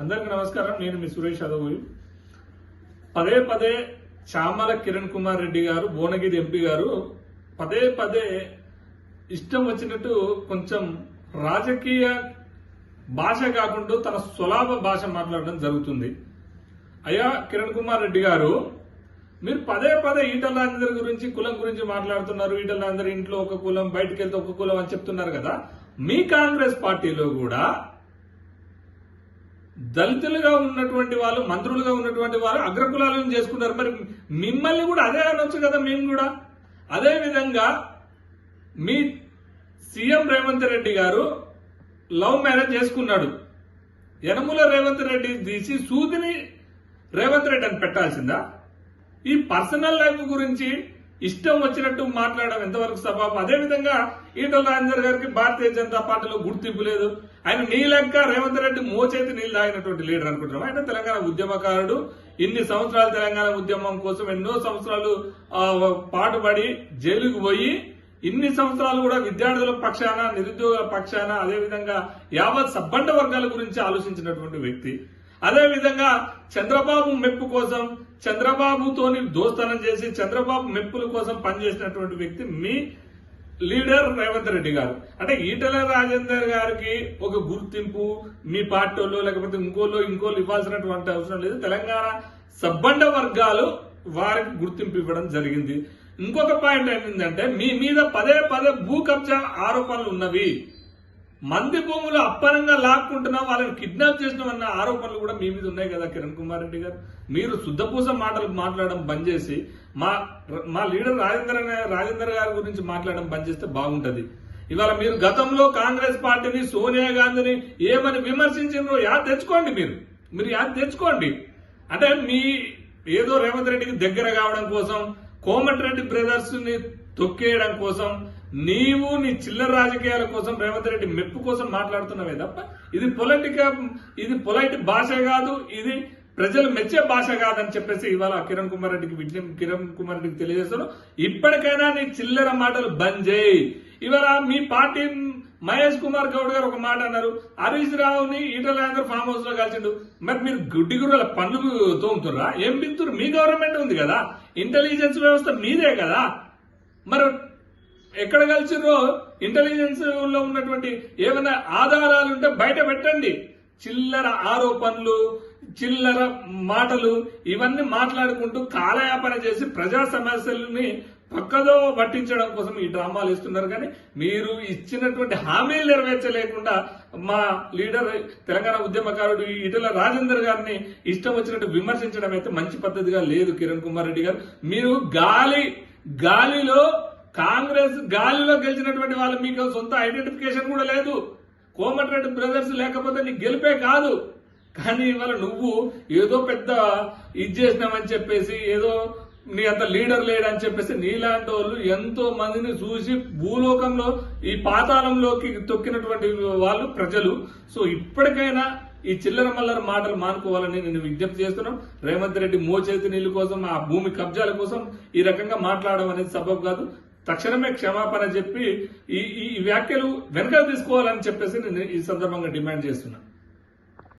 అందరికి నమస్కారం. నేను మీ సురేష్ అదవోయి పదే పదే చామల కిరణ్ కుమార్ రెడ్డి గారు భువనగిరి ఎంపీ గారు పదే పదే ఇష్టం వచ్చినట్టు కొంచెం రాజకీయ భాష కాకుండా తన స్వలాభ భాష మాట్లాడడం జరుగుతుంది. అయ్యా కిరణ్ కుమార్ రెడ్డి గారు మీరు పదే పదే ఈటల రాజేందర్ గురించి కులం గురించి మాట్లాడుతున్నారు. ఈటల రాజేందర్ ఇంట్లో ఒక కులం బయటకు వెళ్తే ఒక కులం అని చెప్తున్నారు కదా. మీ కాంగ్రెస్ పార్టీలో కూడా దళితులుగా ఉన్నటువంటి వాళ్ళు మంత్రులుగా ఉన్నటువంటి వారు అగ్రకులాలను చేసుకున్నారు మరి మిమ్మల్ని కూడా అదే అనొచ్చు కదా మేము కూడా. అదే విధంగా మీ సీఎం రేవంత్ రెడ్డి గారు లవ్ మ్యారేజ్ చేసుకున్నాడు. యనముల రేవంత్ రెడ్డి తీసి సూదిని రేవంత్ రెడ్డి అని పెట్టాల్సిందా? ఈ పర్సనల్ లైఫ్ గురించి ఇష్టం వచ్చినట్టు మాట్లాడడం ఎంతవరకు సబాబు? అదేవిధంగా ఈటల రాజేందర్ గారికి భారతీయ జనతా పార్టీలో గుర్తింపు లేదు. ఆయన నీలంక రేవంత్ రెడ్డి మోచేతి నీళ్ళు తాగినటువంటి లీడర్ అనుకుంటున్నాం ఆయన తెలంగాణ ఉద్యమకారుడు. ఇన్ని సంవత్సరాలు తెలంగాణ ఉద్యమం కోసం ఎన్నో సంవత్సరాలు పాటుపడి జైలుకు పోయి ఇన్ని సంవత్సరాలు కూడా విద్యార్థుల పక్షాన నిరుద్యోగుల పక్షాన అదేవిధంగా యావత్ సబ్బండ వర్గాల గురించి ఆలోచించినటువంటి వ్యక్తి. అదేవిధంగా చంద్రబాబు మెప్పు కోసం చంద్రబాబుతోని దోస్తనం చేసి చంద్రబాబు మెప్పుల కోసం పనిచేసినటువంటి వ్యక్తి మీ లీడర్ రేవంత్ రెడ్డి గారు. అంటే ఈటల రాజేందర్ గారికి ఒక గుర్తింపు మీ పార్టీలో లేకపోతే ఇంకోళ్ళు ఇంకోళ్ళు ఇవ్వాల్సినటువంటి అవసరం లేదు. తెలంగాణ సబ్బండ వర్గాలు వారికి గుర్తింపు ఇవ్వడం జరిగింది. ఇంకొక పాయింట్ ఏంటంటే మీ మీద పదే పదే భూ కబ్జా ఆరోపణలు ఉన్నవి. మంది భూములు అప్పనంగా లాక్కుంటున్నాం వాళ్ళని కిడ్నాప్ చేసినామన్న ఆరోపణలు కూడా మీ మీద ఉన్నాయి కదా కిరణ్ కుమార్ రెడ్డి గారు. మీరు శుద్ధపూస మాటలు మాట్లాడడం బంద్ చేసి మా మా లీడర్ రాజేంద్ర రాజేందర్ గారి గురించి మాట్లాడడం బంద్ చేస్తే బాగుంటుంది. ఇవాళ మీరు గతంలో కాంగ్రెస్ పార్టీని సోనియా గాంధీని ఏమని విమర్శించారో యాద్ తెచ్చుకోండి మీరు. మీరు యాద్ తెచ్చుకోండి. అంటే మీ ఏదో రేవంత్ రెడ్డికి దగ్గర కావడం కోసం కోమటిరెడ్డి బ్రదర్స్ని తొక్కేయడం కోసం నీవు నీ చిల్లర రాజకీయాల కోసం రేవంత్ రెడ్డి మెప్పు కోసం మాట్లాడుతున్నావే తప్ప ఇది పొలిటిక ఇది పొలైట్ భాష కాదు ఇది ప్రజలు మెచ్చే భాష కాదని చెప్పేసి ఇవాళ కిరణ్ కుమార్ రెడ్డికి విజ్ఞప్తి కిరణ్ కుమార్ రెడ్డికి తెలియజేస్తాను ఇప్పటికైనా నీ చిల్లర మాటలు బంద్ చేయి. ఇవాళ మీ పార్టీ మహేష్ కుమార్ గౌడ్ గారు ఒక మాట అన్నారు. హరీష్ రావుని ఈటల ఫామ్ హౌస్లో కలిసిండు. మరి మీరు గుడ్డి గుర్రల పండ్లు తోముతుర్రా? ఏం బిత్తురు మీ గవర్నమెంట్ ఉంది కదా. ఇంటెలిజెన్స్ వ్యవస్థ మీదే కదా. మరి ఎక్కడ కలిసిర్రో ఇంటెలిజెన్స్లో ఉన్నటువంటి ఏమైనా ఆధారాలు ఉంటే బయట పెట్టండి. చిల్లర ఆరోపణలు చిల్లర మాటలు ఇవన్నీ మాట్లాడుకుంటూ కాలయాపన చేసి ప్రజా సమస్యలని పక్కదో పట్టించడం కోసం ఈ డ్రామాలు ఇస్తున్నారు కానీ మీరు ఇచ్చినటువంటి హామీలు నెరవేర్చలేకుండా మా లీడర్ తెలంగాణ ఉద్యమకారుడు ఇటల రాజేందర్ గారిని ఇష్టం వచ్చినట్టు విమర్శించడం అయితే మంచి పద్ధతిగా లేదు కిరణ్ కుమార్ రెడ్డి గారు. మీరు గాలి గాలిలో కాంగ్రెస్ గాలిలో గెలిచినటువంటి వాళ్ళు మీకు సొంత ఐడెంటిఫికేషన్ కూడా లేదు. కోమటిరెడ్డి బ్రదర్స్ లేకపోతే నీకు గెలిపే కాదు. కానీ ఇవాళ నువ్వు ఏదో పెద్ద ఇది చేసినామని చెప్పేసి ఏదో నీ అంత లీడర్ లేడని చెప్పేసి నీలాంటి వాళ్ళు ఎంతో మందిని చూసి భూలోకంలో ఈ పాతాళంలోకి తొక్కినటువంటి వాళ్ళు ప్రజలు. సో ఇప్పటికైనా ఈ చిల్లర మల్లర మాటలు మానుకోవాలని నేను విజ్ఞప్తి చేస్తున్నాం రేవంత్ రెడ్డి మోచేతి నీళ్ళ కోసం ఆ భూమి కబ్జాల కోసం ఈ రకంగా మాట్లాడడం అనేది సబబ్ కాదు. తక్షణమే క్షమాపణ చెప్పి ఈ ఈ వ్యాఖ్యలు వెనక తీసుకోవాలని చెప్పేసి నేను ఈ సందర్భంగా డిమాండ్ చేస్తున్నాను.